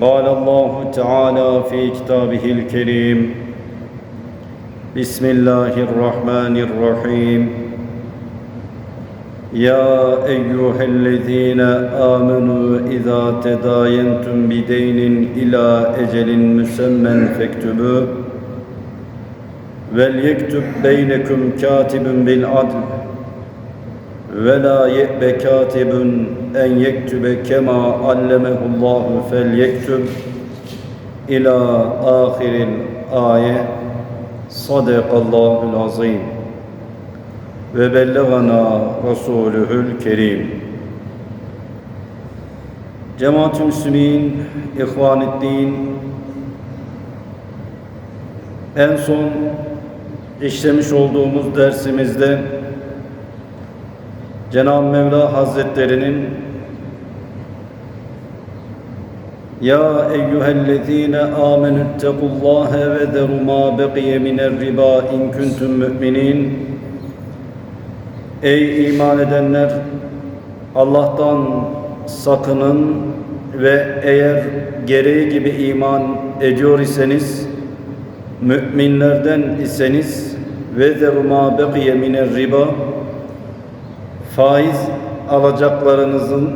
قال الله تعالى في كتابه الكريم بسم الله الرحمن الرحيم يا أيها الذين آمنوا إذا تداينتم بدين إلى أجل مسمى فاكتبوه وليكتب بينكم كاتب بالعدل ve la ye'be katibun en yektübe kema allemehullahu fel yektüb ila ahiril aye sadakallahul azim ve bellegana Resulühül Kerim. Cemaat-ı Müslümin, İhvanuddin, en son işlemiş olduğumuz dersimizde Cenab-ı Mevla Hazretlerinin Ya eyyühellezine amenü ittekullâhe ve zeru mâ beqiye miner riba in kuntum müminin Ey iman edenler Allah'tan sakının ve eğer gereği gibi iman ediyor iseniz müminlerden iseniz ve zeru mâ beqiye miner riba faiz alacaklarınızın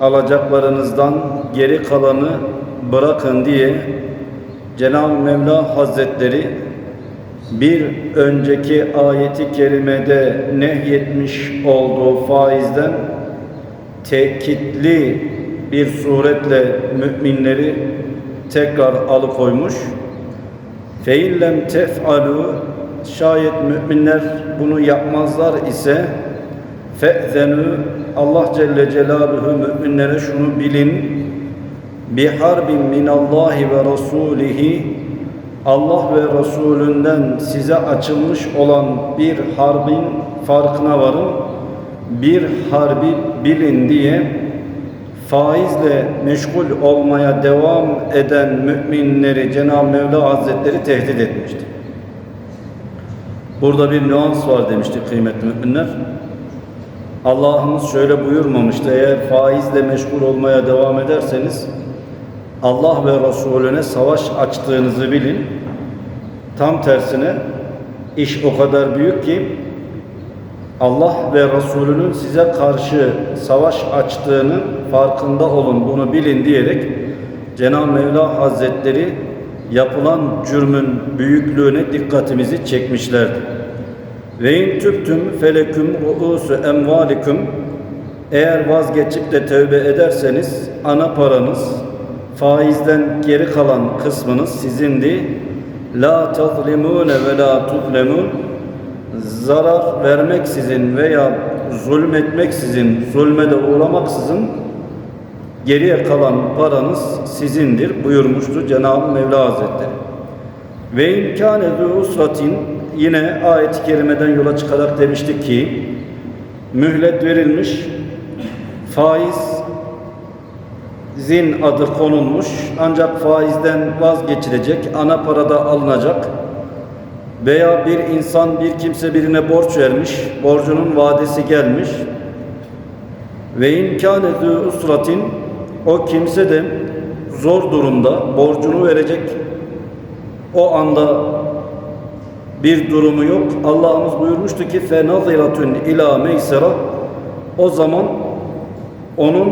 alacaklarınızdan geri kalanı bırakın diye Cenab-ı Mevla Hazretleri bir önceki ayeti kerimede nehyetmiş olduğu faizden tekitli bir suretle müminleri tekrar alıkoymuş. Feillem tef'alu şayet müminler bunu yapmazlar ise fe'zenü Allah Celle Celaluhu müminlere şunu bilin bi harbin minallahi ve rasulihi Allah ve Resulünden size açılmış olan bir harbin farkına varın bir harbi bilin diye faizle meşgul olmaya devam eden müminleri Cenab-ı Mevla Hazretleri tehdit etmişti. Burada bir nüans var demişti kıymetli müminler. Allah'ımız şöyle buyurmamıştı. Eğer faizle meşgul olmaya devam ederseniz Allah ve Resulüne savaş açtığınızı bilin. Tam tersine iş o kadar büyük ki Allah ve Resulünün size karşı savaş açtığını farkında olun, bunu bilin diyerek Cenab-ı Mevla Hazretleri yapılan cürmün büyüklüğüne dikkatimizi çekmişlerdi. Ve in tüptüm feleküm ruusu emvalikum eğer vazgeçip de tövbe ederseniz ana paranız faizden geri kalan kısmınız sizindi. La tazlimune ve la tuzlemun zarar vermeksizin veya zulmetmeksizin, zulme de uğramaksızın geriye kalan paranız sizindir buyurmuştu Cenab-ı Mevla Hazretleri. Ve imkâne usratin yine ayet-i kerimeden yola çıkarak demiştik ki mühlet verilmiş faiz zin adı konulmuş ancak faizden vazgeçilecek ana parada alınacak. Veya bir insan bir kimse birine borç vermiş borcunun vadesi gelmiş. Ve imkâne usratin o kimse de zor durumda borcunu verecek. O anda bir durumu yok. Allah'ımız buyurmuştu ki fenaziratun ila meysera o zaman onun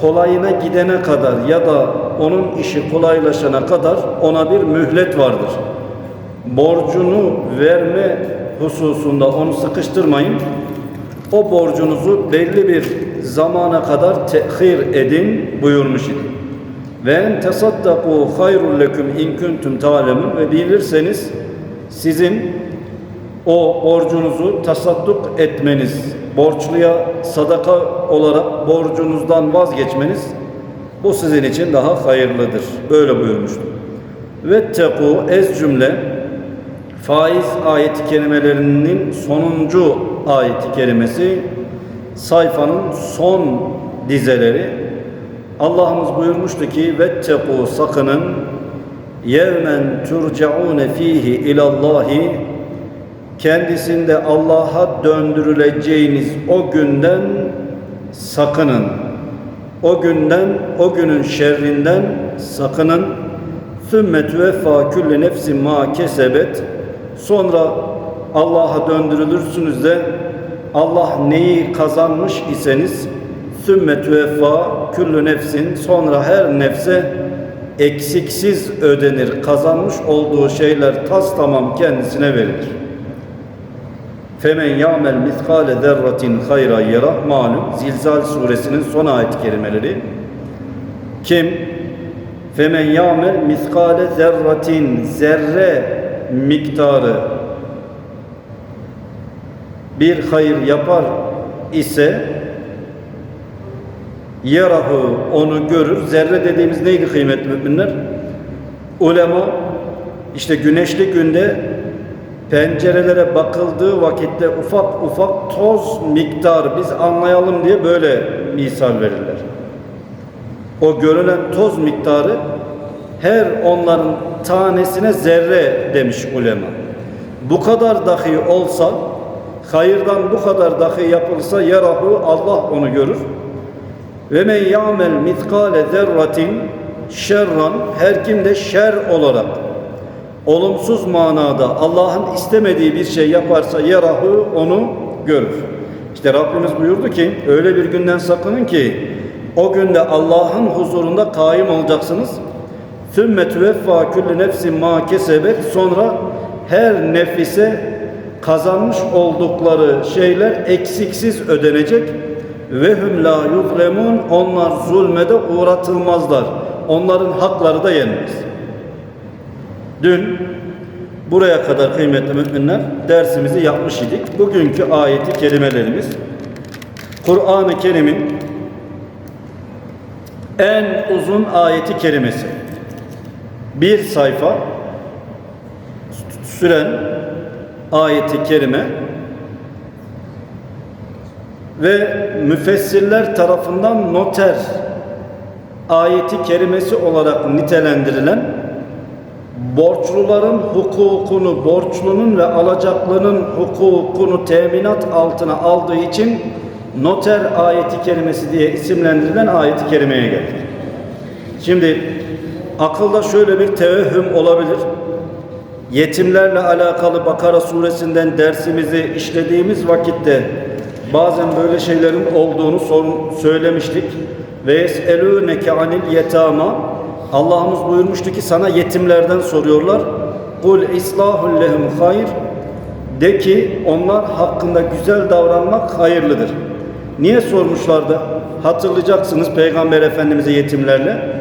kolayına gidene kadar ya da onun işi kolaylaşana kadar ona bir mühlet vardır. Borcunu verme hususunda onu sıkıştırmayın. O borcunuzu belli bir zamana kadar tehir edin buyurmuş idi. Ve en tesaddaku hayrul leküm in kuntum ta'lemun ve bilirseniz sizin o borcunuzu tasadduk etmeniz, borçluya sadaka olarak borcunuzdan vazgeçmeniz bu sizin için daha hayırlıdır. Böyle buyurmuştu. Ve teku ez cümle faiz ayeti kelimelerinin sonuncu ayeti kelimesi sayfanın son dizeleri Allah'ımız buyurmuştu ki ve teku sakının yevmen turcaune fihi ilallahi kendisinde Allah'a döndürüleceğiniz o günden sakının. O günden, o günün şerrinden sakının. Sümme tüveffa külle nefsin ma kesebet. Sonra Allah'a döndürülürsünüz de Allah neyi kazanmış iseniz sümme tüveffa küllü nefsin sonra her nefse eksiksiz ödenir. Kazanmış olduğu şeyler tas tamam kendisine verilir. Femen ya'mel miskale zerratin hayra yara malum Zilzal suresinin son ayet kelimeleri. Kim femen ya'mel miskale zerratin zerre miktarı bir hayır yapar ise yarahu onu görür. Zerre dediğimiz neydi kıymetli müminler? Ulema işte güneşli günde pencerelere bakıldığı vakitte ufak ufak toz miktarı biz anlayalım diye böyle misal verirler. O görülen toz miktarı her onların tanesine zerre demiş ulema. Bu kadar dahi olsa hayırdan bu kadar dahi yapılsa yarahu Allah onu görür. Ve men ya'mel mitkale zerratin şerran her kim de şer olarak olumsuz manada Allah'ın istemediği bir şey yaparsa yarahu onu görür. İşte Rabbimiz buyurdu ki öyle bir günden sakının ki o günde Allah'ın huzurunda kaim olacaksınız. Sümme tüveffa külli nefsin ma kesebet sonra her nefise kazanmış oldukları şeyler eksiksiz ödenecek ve hum la yuzlemun onlar zulmede uğratılmazlar. Onların hakları da yenmez. Dün buraya kadar kıymetli müminler dersimizi yapmış idik. Bugünkü ayeti kelimelerimiz Kur'an-ı Kerim'in en uzun ayeti kelimesi. Bir sayfa süren ayeti kerime ve müfessirler tarafından noter ayeti kerimesi olarak nitelendirilen borçluların hukukunu, borçlunun ve alacaklının hukukunu teminat altına aldığı için noter ayeti kerimesi diye isimlendirilen ayeti kerimeye geldik. Şimdi akılda şöyle bir tevehhüm olabilir. Yetimlerle alakalı Bakara suresinden dersimizi işlediğimiz vakitte bazen böyle şeylerin olduğunu söylemiştik. Ve yeselûneke anil yetama Allah'ımız buyurmuştu ki sana yetimlerden soruyorlar. Kul islahul lehum hayr. De ki onlar hakkında güzel davranmak hayırlıdır. Niye sormuşlardı? Hatırlayacaksınız Peygamber Efendimiz'e yetimlerle.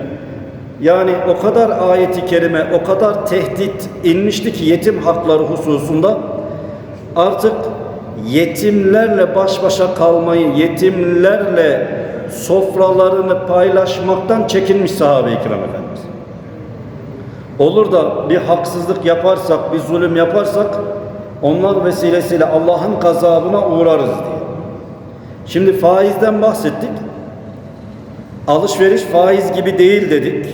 Yani o kadar ayeti kerime, o kadar tehdit inmişti ki yetim hakları hususunda artık yetimlerle baş başa kalmayı, yetimlerle sofralarını paylaşmaktan çekinmiş sahabe-i kiram efendimiz. Olur da bir haksızlık yaparsak, bir zulüm yaparsak onlar vesilesiyle Allah'ın gazabına uğrarız diye. Şimdi faizden bahsettik. Alışveriş faiz gibi değil dedik.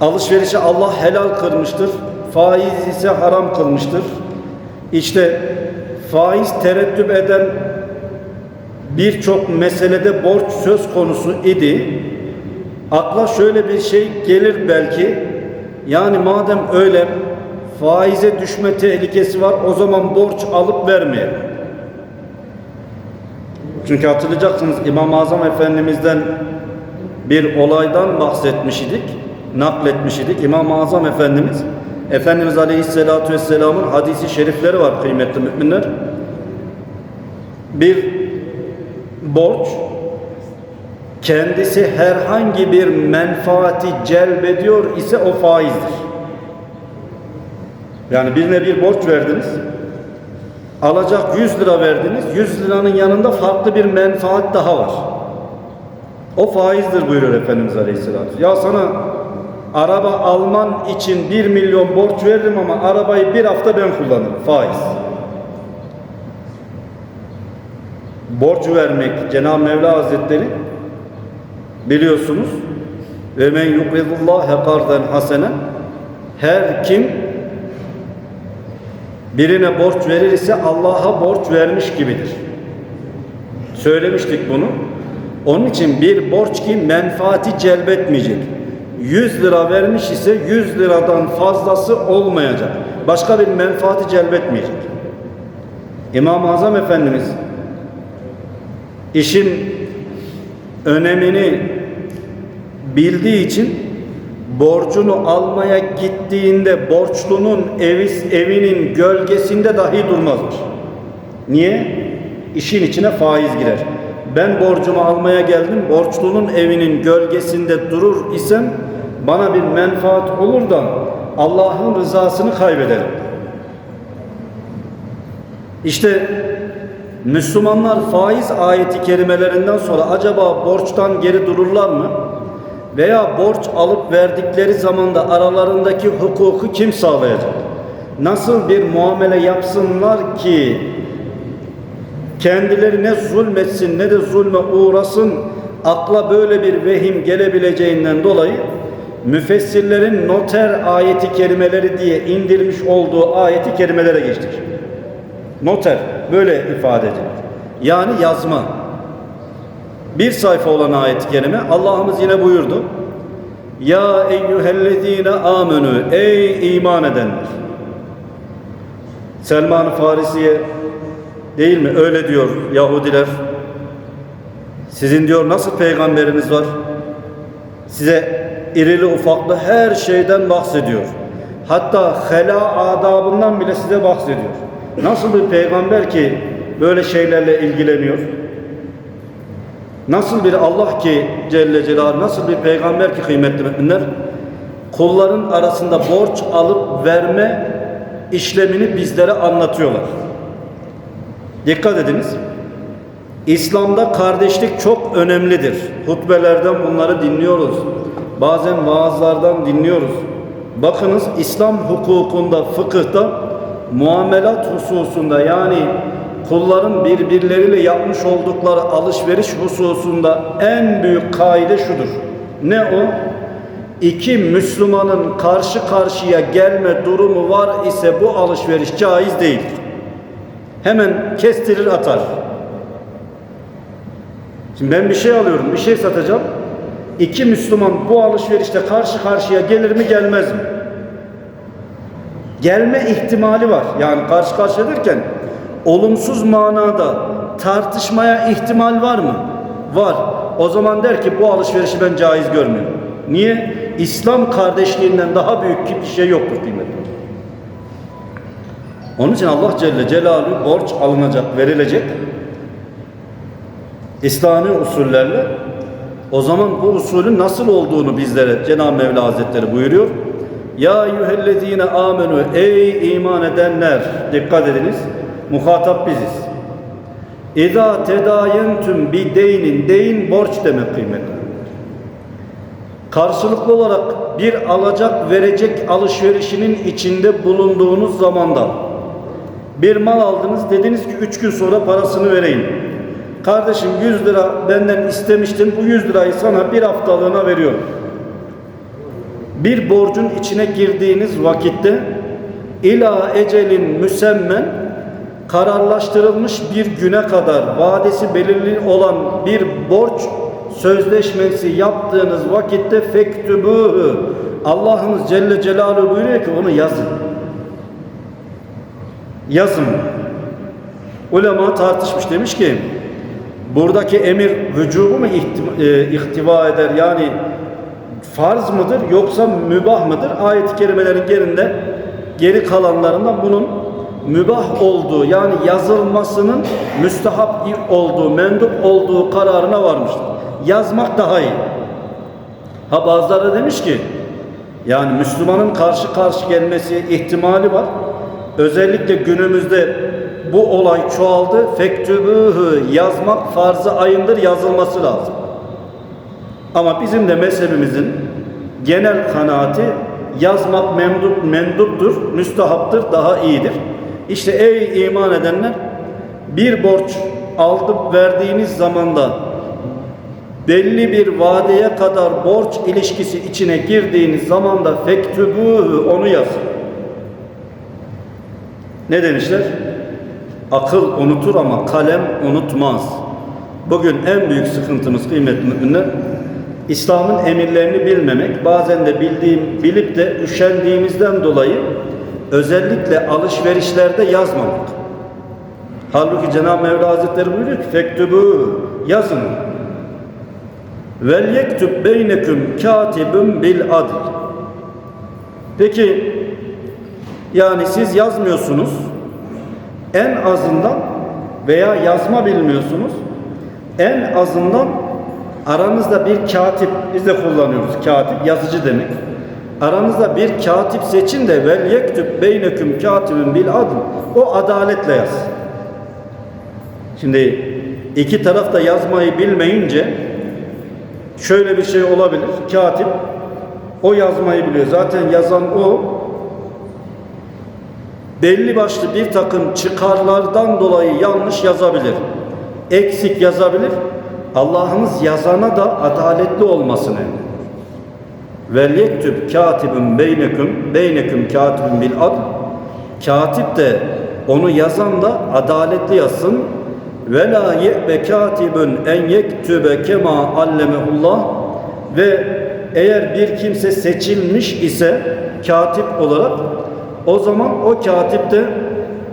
Alışverişi Allah helal kılmıştır. Faiz ise haram kılmıştır. İşte faiz tereddüt eden birçok meselede borç söz konusu idi. Akla şöyle bir şey gelir belki. Yani madem öyle faize düşme tehlikesi var o zaman borç alıp vermeyelim. Çünkü hatırlayacaksınız İmam-ı Azam Efendimiz'den bir olaydan bahsetmiş idik, nakletmiş idik. İmam-ı Azam Efendimiz, Efendimiz Aleyhisselatü Vesselam'ın hadisi şerifleri var kıymetli müminler. Bir borç kendisi herhangi bir menfaati celbediyor ise o faizdir. Yani birine bir borç verdiniz. Alacak 100 lira verdiniz. 100 liranın yanında farklı bir menfaat daha var. O faizdir buyuruyor Efendimiz Aleyhisselatü. Ya sana Araba alman için 1 milyon borç veririm ama arabayı bir hafta ben kullanırım. Faiz. Borç vermek Cenab-ı Mevla Hazretleri biliyorsunuz ve men yukridullaha kardan hasenen her kim birine borç verir ise Allah'a borç vermiş gibidir. Söylemiştik bunu. Onun için bir borç ki menfaati celbetmeyecek. 100 lira vermiş ise 100 liradan fazlası olmayacak. Başka bir menfaati celbetmeyecek. İmam-ı Azam Efendimiz işin önemini bildiği için borcunu almaya gittiğinde borçlunun evi, evinin gölgesinde dahi durmazmış. Niye? İşin içine faiz girer. Ben borcumu almaya geldim, borçlunun evinin gölgesinde durur isem bana bir menfaat olur da Allah'ın rızasını kaybederim. İşte Müslümanlar faiz ayeti kerimelerinden sonra acaba borçtan geri dururlar mı? Veya borç alıp verdikleri zamanda aralarındaki hukuku kim sağlayacak? Nasıl bir muamele yapsınlar ki kendileri ne zulmetsin ne de zulme uğrasın akla böyle bir vehim gelebileceğinden dolayı müfessirlerin noter ayeti kerimeleri diye indirmiş olduğu ayeti kerimelere geçtik. Noter böyle ifade edilir. Yani yazma. Bir sayfa olan ayet-i kerime Allah'ımız yine buyurdu. Ya eyyühellezine amenü ey iman edenler. Selman-ı Farisi'ye değil mi? Öyle diyor Yahudiler. Sizin diyor nasıl peygamberiniz var? Size irili ufaklı her şeyden bahsediyor. Hatta hela adabından bile size bahsediyor. Nasıl bir peygamber ki böyle şeylerle ilgileniyor? Nasıl bir Allah ki Celle Celaluhu, nasıl bir peygamber ki kıymetli müminler? Kulların arasında borç alıp verme işlemini bizlere anlatıyorlar. Dikkat ediniz. İslam'da kardeşlik çok önemlidir. Hutbelerden bunları dinliyoruz. Bazen vaazlardan dinliyoruz. Bakınız İslam hukukunda, fıkıhta muamelat hususunda yani kulların birbirleriyle yapmış oldukları alışveriş hususunda en büyük kaide şudur. Ne o? İki Müslümanın karşı karşıya gelme durumu var ise bu alışveriş caiz değildir. Hemen kestirir atar. Şimdi ben bir şey alıyorum, bir şey satacağım. İki Müslüman bu alışverişte karşı karşıya gelir mi gelmez mi? Gelme ihtimali var. Yani karşı karşıya derken olumsuz manada tartışmaya ihtimal var mı? Var. O zaman der ki bu alışverişi ben caiz görmüyorum. Niye? İslam kardeşliğinden daha büyük bir şey yoktur kıymetli. Onun için Allah Celle Celaluhu borç alınacak, verilecek. İslami usullerle o zaman bu usulün nasıl olduğunu bizlere Cenab-ı Mevla Hazretleri buyuruyor. Ya eyyühellezine amenü ey iman edenler dikkat ediniz muhatap biziz. İza tedayentüm bi deynin deyin borç demek kıymetli. Karşılıklı olarak bir alacak verecek alışverişinin içinde bulunduğunuz zamanda bir mal aldınız dediniz ki üç gün sonra parasını vereyim. Kardeşim 100 lira benden istemiştin bu 100 lirayı sana bir haftalığına veriyorum. Bir borcun içine girdiğiniz vakitte ila ecelin müsemmen kararlaştırılmış bir güne kadar vadesi belirli olan bir borç sözleşmesi yaptığınız vakitte fektübühü Allah'ımız Celle Celaluhu buyuruyor ki onu yazın. Yazın. Ulema tartışmış demiş ki buradaki emir vücubu mu e, ihtiva eder yani farz mıdır yoksa mübah mıdır? Ayet-i kerimelerin gerinde geri kalanlarından bunun mübah olduğu yani yazılmasının müstehap olduğu, mendup olduğu kararına varmıştır. Yazmak daha iyi. Ha bazıları demiş ki yani Müslümanın karşı karşı gelmesi ihtimali var. Özellikle günümüzde bu olay çoğaldı. Fektübühü yazmak farzı ayındır yazılması lazım. Ama bizim de mezhebimizin genel kanaati yazmak memdup, menduptur, müstahaptır, daha iyidir. İşte ey iman edenler bir borç aldıp verdiğiniz zamanda belli bir vadeye kadar borç ilişkisi içine girdiğiniz zamanda fektübü onu yazın. Ne demişler? Akıl unutur ama kalem unutmaz. Bugün en büyük sıkıntımız kıymetli müminler İslam'ın emirlerini bilmemek, bazen de bildiğim, bilip de üşendiğimizden dolayı özellikle alışverişlerde yazmamak. Halbuki Cenab-ı Mevla Hazretleri buyuruyor ki fektübü yazın. Vel yektüb beyneküm katibun bil adl. Peki yani siz yazmıyorsunuz. En azından veya yazma bilmiyorsunuz. En azından aranızda bir katip, biz de kullanıyoruz katip, yazıcı demek. Aranızda bir katip seçin de vel yektüb beyneküm katibun bil adl. O adaletle yaz. Şimdi iki taraf da yazmayı bilmeyince şöyle bir şey olabilir. Katip o yazmayı biliyor. Zaten yazan o. Belli başlı bir takım çıkarlardan dolayı yanlış yazabilir. Eksik yazabilir. Allah'ımız yazana da adaletli olmasını. Vel yektüb katibun beyneküm beyneküm katibun bil adl. Katip de onu yazan da adaletli yazsın. Ve la ye'be katibun en yektübe kema allemehullah ve eğer bir kimse seçilmiş ise katip olarak o zaman o katip de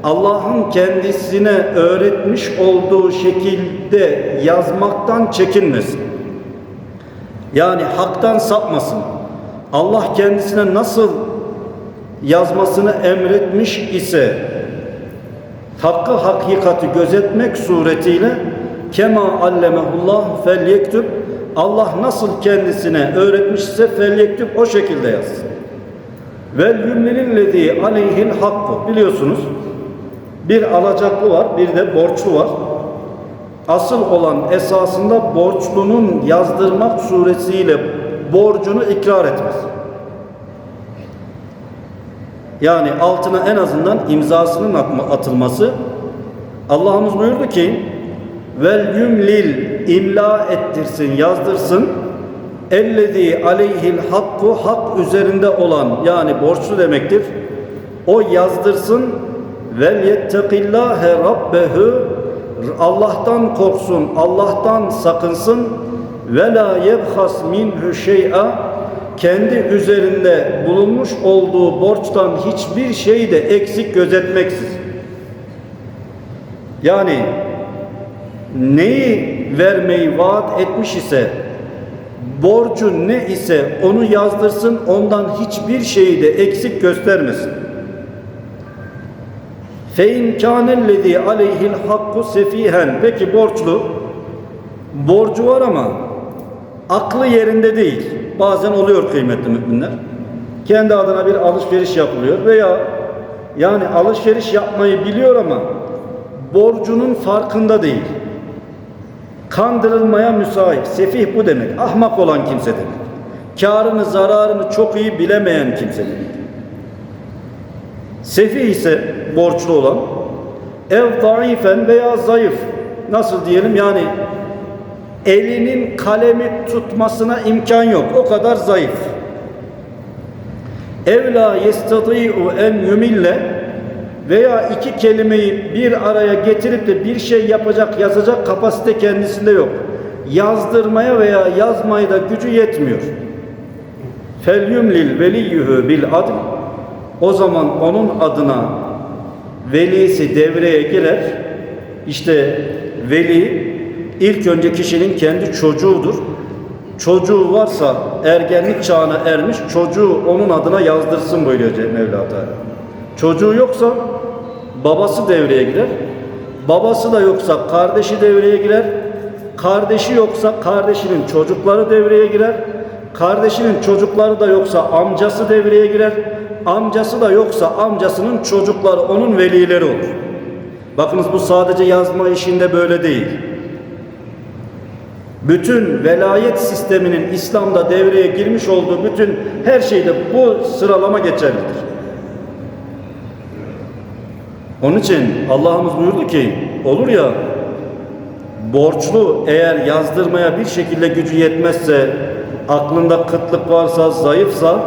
Allah'ın kendisine öğretmiş olduğu şekilde yazmaktan çekinmesin. Yani haktan sapmasın. Allah kendisine nasıl yazmasını emretmiş ise hakkı hakikati gözetmek suretiyle kema allemehullah fel Allah nasıl kendisine öğretmişse fel o şekilde yazsın. Vel yümlilillezî aleyhil hakkı biliyorsunuz bir alacaklı var bir de borçlu var. Asıl olan esasında borçlunun yazdırmak suretiyle borcunu ikrar etmez. Yani altına en azından imzasının atılması. Allah'ımız buyurdu ki vel yumlil imla ettirsin, yazdırsın. Ellezî aleyhil hakku hak üzerinde olan yani borçlu demektir. O yazdırsın vel yettekillâhe rabbehu Allah'tan korksun, Allah'tan sakınsın ve la yebhas minhu şey'a kendi üzerinde bulunmuş olduğu borçtan hiçbir şeyi de eksik gözetmeksiz. Yani neyi vermeyi vaat etmiş ise borcu ne ise onu yazdırsın ondan hiçbir şeyi de eksik göstermesin. Fein kânellezî aleyhil hakku sefihen. Peki borçlu borcu var ama aklı yerinde değil. Bazen oluyor kıymetli müminler. Kendi adına bir alışveriş yapılıyor veya yani alışveriş yapmayı biliyor ama borcunun farkında değil. Kandırılmaya müsait. Sefih bu demek. Ahmak olan kimse demek. Karını, zararını çok iyi bilemeyen kimse demek. Sefih ise borçlu olan ev zayıfen veya zayıf nasıl diyelim yani elinin kalemi tutmasına imkan yok. O kadar zayıf. Evla yestati'u en yumille veya iki kelimeyi bir araya getirip de bir şey yapacak, yazacak kapasite kendisinde yok. Yazdırmaya veya yazmaya da gücü yetmiyor. Fel yumlil veliyyuhu bil adl. O zaman onun adına velisi devreye girer. İşte veli ilk önce kişinin kendi çocuğudur. Çocuğu varsa ergenlik çağına ermiş çocuğu onun adına yazdırsın buyuruyor Mevla Teala. Çocuğu yoksa babası devreye girer. Babası da yoksa kardeşi devreye girer. Kardeşi yoksa kardeşinin çocukları devreye girer. Kardeşinin çocukları da yoksa amcası devreye girer. Amcası da yoksa amcasının çocukları onun velileri olur. Bakınız bu sadece yazma işinde böyle değil. Bütün velayet sisteminin İslam'da devreye girmiş olduğu bütün her şeyde bu sıralama geçerlidir. Onun için Allah'ımız buyurdu ki olur ya borçlu eğer yazdırmaya bir şekilde gücü yetmezse aklında kıtlık varsa zayıfsa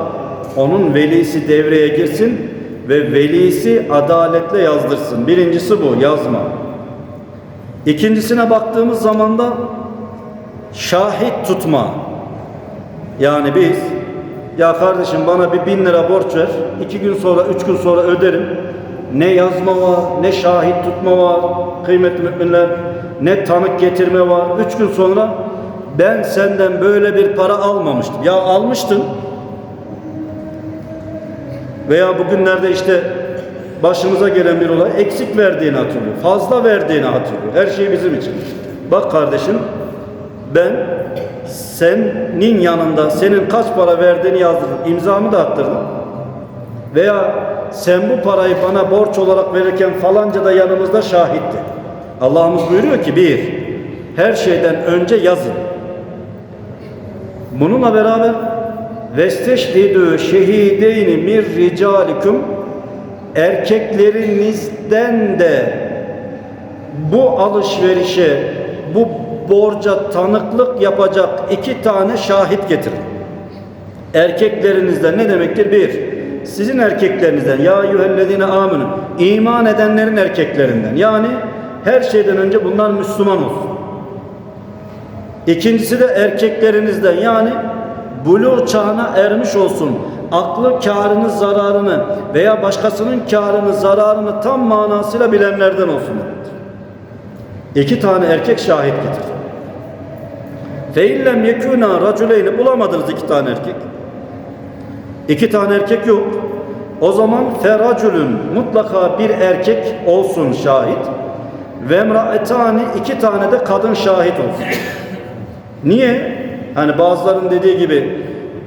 onun velisi devreye girsin ve velisi adaletle yazdırsın. Birincisi bu yazma. İkincisine baktığımız zaman da şahit tutma. Yani biz ya kardeşim bana bir bin lira borç ver. iki gün sonra, üç gün sonra öderim. Ne yazma var, ne şahit tutma var kıymetli müminler. Ne tanık getirme var. Üç gün sonra ben senden böyle bir para almamıştım. Ya almıştın. Veya bugünlerde işte başımıza gelen bir olay eksik verdiğini hatırlıyor. Fazla verdiğini hatırlıyor. Her şey bizim için. Bak kardeşim ben senin yanında senin kaç para verdiğini yazdırdım. imzamı da attırdım. Veya sen bu parayı bana borç olarak verirken falanca da yanımızda şahitti. Allah'ımız buyuruyor ki bir, her şeyden önce yazın. Bununla beraber vesteşhidü şehideyni mir ricalikum erkeklerinizden de bu alışverişe bu borca tanıklık yapacak iki tane şahit getirin. Erkeklerinizden ne demektir? Bir, sizin erkeklerinizden ya eyyühellezine aminu iman edenlerin erkeklerinden yani her şeyden önce bunlar Müslüman olsun. İkincisi de erkeklerinizden yani buluğ çağına ermiş olsun. Aklı kârını zararını veya başkasının kârını zararını tam manasıyla bilenlerden olsun. İki tane erkek şahit getir. Feillem yekûnâ raculeyni bulamadınız iki tane erkek. İki tane erkek yok. O zaman feracülün mutlaka bir erkek olsun şahit. Ve emraetani iki tane de kadın şahit olsun. Niye? Hani bazıların dediği gibi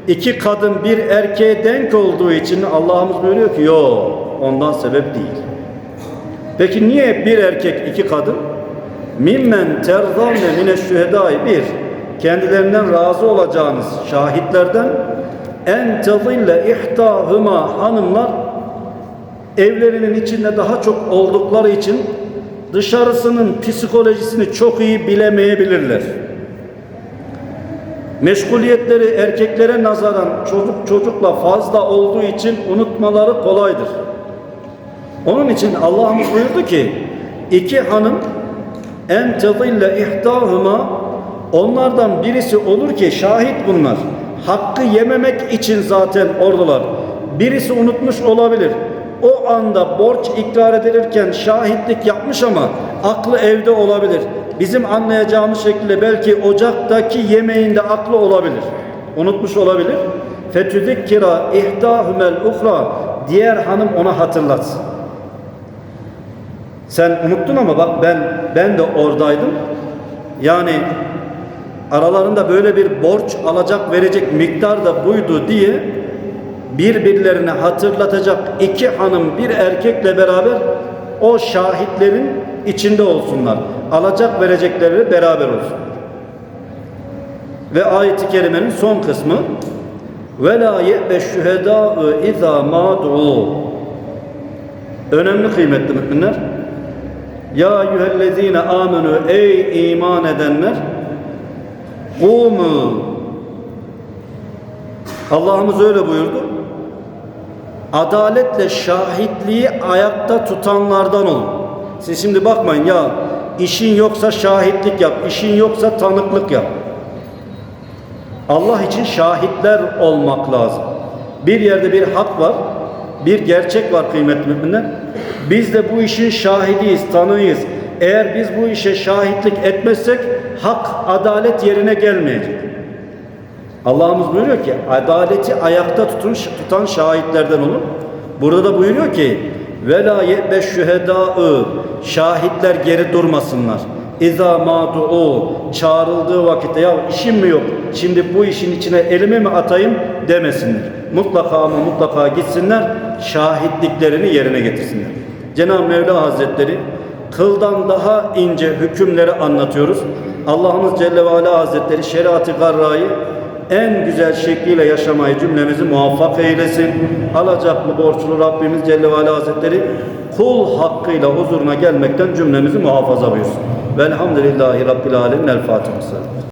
iki kadın bir erkeğe denk olduğu için Allah'ımız buyuruyor ki yok ondan sebep değil. Peki niye bir erkek iki kadın? Mimmen terzanne mineşşühedai bir kendilerinden razı olacağınız şahitlerden en tezille ihtahıma hanımlar evlerinin içinde daha çok oldukları için dışarısının psikolojisini çok iyi bilemeyebilirler. Meşguliyetleri erkeklere nazaran çocuk çocukla fazla olduğu için unutmaları kolaydır. Onun için Allah'ımız buyurdu ki iki hanım en tezille ihtahıma onlardan birisi olur ki şahit bunlar. Hakkı yememek için zaten oradalar. Birisi unutmuş olabilir. O anda borç ikrar edilirken şahitlik yapmış ama aklı evde olabilir. Bizim anlayacağımız şekilde belki ocaktaki yemeğinde aklı olabilir. Unutmuş olabilir. Fetüzikkira ihdahumel uhra diğer hanım ona hatırlatsın. Sen unuttun ama bak ben ben de oradaydım. Yani aralarında böyle bir borç alacak verecek miktar da buydu diye birbirlerine hatırlatacak iki hanım bir erkekle beraber o şahitlerin içinde olsunlar. Alacak verecekleri beraber olsun. Ve ayet-i kerimenin son kısmı ve la ye'be şühedâ'ı izâ Önemli kıymetli müminler. Ya eyyühellezine amenu ey iman edenler Kumu Allah'ımız öyle buyurdu. Adaletle şahitliği ayakta tutanlardan olun. Siz şimdi bakmayın ya işin yoksa şahitlik yap, işin yoksa tanıklık yap. Allah için şahitler olmak lazım. Bir yerde bir hak var, bir gerçek var kıymetli müminler. Biz de bu işin şahidiyiz, tanığıyız. Eğer biz bu işe şahitlik etmezsek hak, adalet yerine gelmeyecek. Allah'ımız buyuruyor ki adaleti ayakta tutun, tutan şahitlerden olun. Burada da buyuruyor ki vela ye'be şühedâ'ı şahitler geri durmasınlar. İza madu'u çağrıldığı vakitte ya işim mi yok şimdi bu işin içine elimi mi atayım demesinler. Mutlaka ama mutlaka gitsinler şahitliklerini yerine getirsinler. Cenab-ı Mevla Hazretleri kıldan daha ince hükümleri anlatıyoruz. Allah'ımız Celle ve Ala Hazretleri şeriat-ı garrayı en güzel şekliyle yaşamayı cümlemizi muvaffak eylesin. Alacaklı borçlu Rabbimiz Celle ve Ala Hazretleri kul hakkıyla huzuruna gelmekten cümlemizi muhafaza buyursun. Velhamdülillahi Rabbil Alemin. El Fatiha.